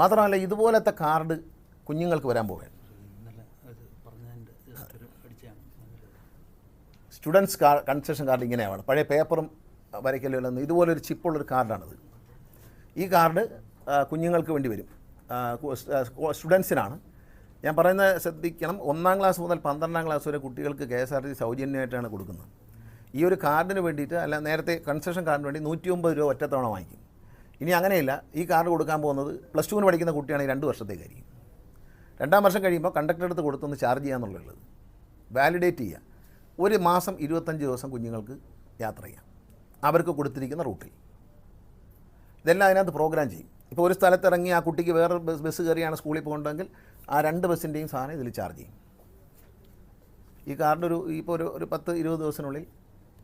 മാത്രമല്ല ഇതുപോലത്തെ കാർഡ് കുഞ്ഞുങ്ങൾക്ക് വരാൻ പോവുകയാണ്. സ്റ്റുഡൻസ് കാർ കൺസെഷൻ കാർഡ് ഇങ്ങനെയാണ്. പഴയ പേപ്പറും വരയ്ക്കലും ഇതുപോലൊരു ചിപ്പുള്ളൊരു കാർഡാണിത്. ഈ കാർഡ് കുഞ്ഞുങ്ങൾക്ക് വേണ്ടി വരും. സ്റ്റുഡൻസിനാണ്. ഞാൻ പറയുന്നത് ശ്രദ്ധിക്കണം ഒന്നാം ക്ലാസ് മുതൽ പന്ത്രണ്ടാം ക്ലാസ് വരെ കുട്ടികൾക്ക് കെ എസ് ആർ ടി സൗജന്യമായിട്ടാണ് കൊടുക്കുന്നത്. ഈ ഒരു കാർഡിന് വേണ്ടിയിട്ട് അല്ല നേരത്തെ കൺസെഷൻ കാർഡിന് വേണ്ടി നൂറ്റി ഒമ്പത് രൂപ ഒറ്റത്തവണ വാങ്ങിക്കും. ഇനി അങ്ങനെയല്ല ഈ കാർഡ് കൊടുക്കാൻ പോകുന്നത് പ്ലസ് ടുവിന് പഠിക്കുന്ന കുട്ടിയാണെങ്കിൽ രണ്ട് വർഷത്തേക്കായിരിക്കും രണ്ടാം വർഷം കഴിയുമ്പോൾ കണ്ടക്ടർ അടുത്ത് കൊടുത്തൊന്ന് ചാർജ് ചെയ്യാന്നുള്ളത് വാലിഡേറ്റ് ചെയ്യുക ഒരു മാസം ഇരുപത്തഞ്ച് ദിവസം കുഞ്ഞുങ്ങൾക്ക് യാത്ര ചെയ്യാം. അവർക്ക് കൊടുത്തിരിക്കുന്ന റൂട്ടിൽ ഇതെല്ലാം അതിനകത്ത് പ്രോഗ്രാം ചെയ്യും. ഇപ്പോൾ ഒരു സ്ഥലത്ത് ഇറങ്ങി ആ കുട്ടിക്ക് വേറെ ബസ് ബസ് കയറിയാണ് സ്കൂളിൽ പോകേണ്ടതെങ്കിൽ ആ രണ്ട് ബസ്സിന്റെയും സാധനം ഇതിൽ ചാർജ് ചെയ്യും. ഈ കാർഡ് ഒരു ഇപ്പോൾ ഒരു ഒരു പത്ത് ഇരുപത് ദിവസത്തിനുള്ളിൽ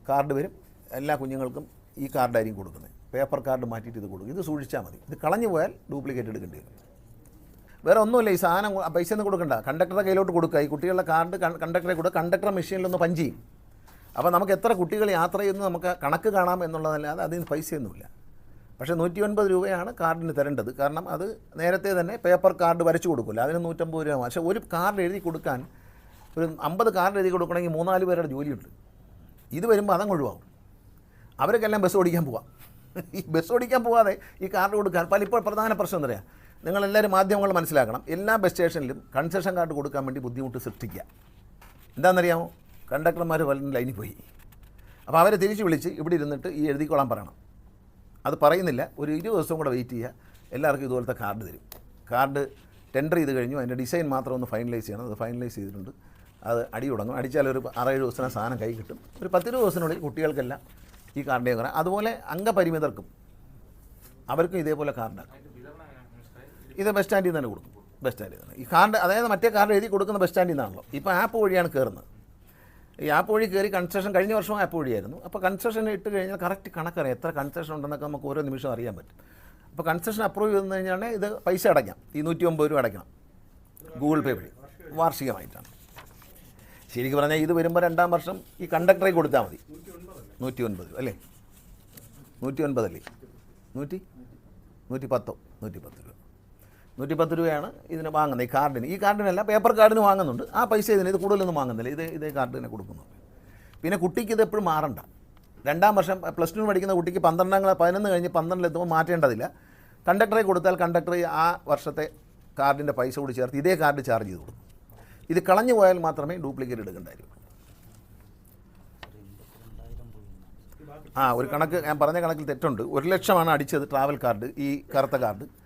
കാർഡ് വരും. എല്ലാ കുഞ്ഞുങ്ങൾക്കും ഈ കാർഡായിരിക്കും കൊടുക്കുന്നത്. പേപ്പർ കാർഡ് മാറ്റിയിട്ട് ഇത് കൊടുക്കും. ഇത് സൂക്ഷിച്ചാൽ മതി. ഇത് കളഞ്ഞു പോയാൽ ഡ്യൂപ്ലിക്കേറ്റ് എടുക്കേണ്ടി വരും. വേറെ ഒന്നുമില്ല. ഈ സാധനം പൈസ ഒന്നും കൊടുക്കണ്ട. കണ്ടക്ടറുടെ കയ്യിലോട്ട് കൊടുക്കുക. ഈ കുട്ടികളുടെ കാർഡ് കണ്ടക്ടറെ കൊടുക്കുക. കണ്ടക്ടർ മെഷീനിലൊന്ന് പഞ്ച് ചെയ്യും. അപ്പോൾ നമുക്ക് എത്ര കുട്ടികൾ യാത്ര ചെയ്യുന്നു നമുക്ക് കണക്ക് കാണാം എന്നുള്ളതല്ലാതെ അതിന് പൈസയൊന്നുമില്ല. പക്ഷേ നൂറ്റി ഒൻപത് രൂപയാണ് കാർഡിന് തരേണ്ടത്. കാരണം അത് നേരത്തെ തന്നെ പേപ്പർ കാർഡ് വരച്ചു കൊടുക്കില്ല അതിന് നൂറ്റമ്പത് രൂപ പക്ഷേ ഒരു കാർഡ് എഴുതി കൊടുക്കാൻ ഒരു അമ്പത് കാർഡ് എഴുതി കൊടുക്കണമെങ്കിൽ മൂന്നാൽ പേരുടെ ജോലിയുണ്ട്. ഇത് വരുമ്പോൾ അതങ്ങ് ഒഴിവാകും. എല്ലാം ബസ് ഓടിക്കാൻ പോവാം. ഈ ബസ് ഓടിക്കാൻ പോകാതെ ഈ കാർഡ് കൊടുക്കാൻ പല ഇപ്പോൾ പ്രധാന പ്രശ്നം എന്താ പറയുക നിങ്ങളെല്ലാവരും മാധ്യമങ്ങൾ മനസ്സിലാക്കണം. എല്ലാ ബസ് സ്റ്റേഷനിലും കൺസെഷൻ കാർഡ് കൊടുക്കാൻ വേണ്ടി ബുദ്ധിമുട്ട് സൃഷ്ടിക്കുക. എന്താണെന്നറിയാമോ? കണ്ടക്ടർമാർ പലരും ലൈനിൽ പോയി. അപ്പോൾ അവരെ തിരിച്ച് വിളിച്ച് ഇവിടെ ഇരുന്നിട്ട് ഈ എഴുതിക്കോളാൻ പറയണം. അത് പറയുന്നില്ല. ഒരു ഇരുപത് ദിവസം കൂടെ വെയിറ്റ് ചെയ്യുക. എല്ലാവർക്കും ഇതുപോലത്തെ കാർഡ് തരും. കാർഡ് ടെൻഡർ ചെയ്ത് കഴിഞ്ഞു. അതിന്റെ ഡിസൈൻ മാത്രം ഒന്ന് ഫൈനലൈസ് ചെയ്യണം. അത് ഫൈനലൈസ് ചെയ്തിട്ടുണ്ട്. അത് അടി തുടങ്ങും. അടിച്ചാൽ ഒരു ആറേഴ് ദിവസത്തിന് സാധനം കൈ കിട്ടും. ഒരു പത്തിരുപത് ദിവസത്തിനുള്ളിൽ കുട്ടികൾക്കെല്ലാം ഈ കാർഡ് കയറാം അതുപോലെ അംഗപരിമിതർക്കും അവർക്കും ഇതേപോലെ കാർഡാക്കും ഇത് ബസ് സ്റ്റാൻഡിൽ തന്നെ കൊടുക്കും. ബസ് സ്റ്റാൻഡിൽ നിന്ന്. ഈ കാർഡ് അതായത് മറ്റേ കാർഡ് എഴുതി കൊടുക്കുന്ന ബസ് സ്റ്റാൻഡിൽ നിന്നാണല്ലോ. ഇപ്പോൾ ആപ്പ് വഴിയാണ് കയറുന്നത് ഈ ആപ്പ് വഴി കയറി കൺസ്ട്രക്ഷൻ കഴിഞ്ഞ വർഷം ആപ്പ് വഴിയായിരുന്നു. അപ്പോൾ കൺസ്ട്രക്ഷൻ ഇട്ട് കഴിഞ്ഞാൽ കറക്റ്റ് കണക്കറിയാം. എത്ര കൺസ്ട്രക്ഷൻ ഉണ്ടെന്നൊക്കെ നമുക്ക് ഓരോ നിമിഷം അറിയാൻ പറ്റും. അപ്പോൾ കൺസ്ട്രക്ഷൻ അപ്രൂവ് ചെയ്തെന്ന് കഴിഞ്ഞാൽ ഇത് പൈസ അടയ്ക്കാം. ഈ നൂറ്റി ഒമ്പത് രൂപ അടയ്ക്കണം. ഗൂഗിൾ പേ വഴി. വാർഷികമായിട്ടാണ്. ശരിക്കും പറഞ്ഞാൽ ഇത് വരുമ്പോൾ രണ്ടാം വർഷം ഈ കണ്ടക്ടറെ കൊടുത്താൽ മതി. നൂറ്റി ഒൻപത് അല്ലേ? നൂറ്റി ഒൻപതല്ലേ നൂറ്റി? നൂറ്റി പത്തോ നൂറ്റി പത്ത് രൂപ. നൂറ്റി പത്ത് രൂപയാണ് ഇതിന് വാങ്ങുന്നത് ഈ കാർഡിന്. ഈ കാർഡിനല്ല പേപ്പർ കാർഡിന് വാങ്ങുന്നുണ്ട്. ആ പൈസ ഇതിന് ഇത് കൂടുതലൊന്നും വാങ്ങുന്നില്ല. ഇത് ഇതേ കാർഡിനെ കൊടുക്കുന്നുണ്ട് പിന്നെ കുട്ടിക്ക് ഇത് എപ്പോഴും മാറണ്ട. രണ്ടാം വർഷം പ്ലസ് ടു പഠിക്കുന്ന കുട്ടിക്ക് പന്ത്രണ്ടാം ക്ലാസ് പതിനൊന്ന് കഴിഞ്ഞ് പന്ത്രണ്ടിലെത്തുമ്പോൾ മാറ്റേണ്ടതില്ല. കണ്ടക്ടറെ കൊടുത്താൽ കണ്ടക്ടർ ആ വർഷത്തെ കാർഡിന്റെ പൈസ കൂടി ചേർത്ത് ഇതേ കാർഡ് ചാർജ് ചെയ്ത് കൊടുക്കും. ഇത് കളഞ്ഞു പോയാൽ മാത്രമേ ഡ്യൂപ്ലിക്കേറ്റ് എടുക്കേണ്ടായിരിക്കും രണ്ടായിരം പോയി ആ ഒരു കണക്ക് ഞാൻ പറഞ്ഞ കണക്കിൽ തെറ്റുണ്ട്. ഒരു ലക്ഷമാണ് അടിച്ചത് ട്രാവൽ കാർഡ് ഈ കറുത്ത കാർഡ്.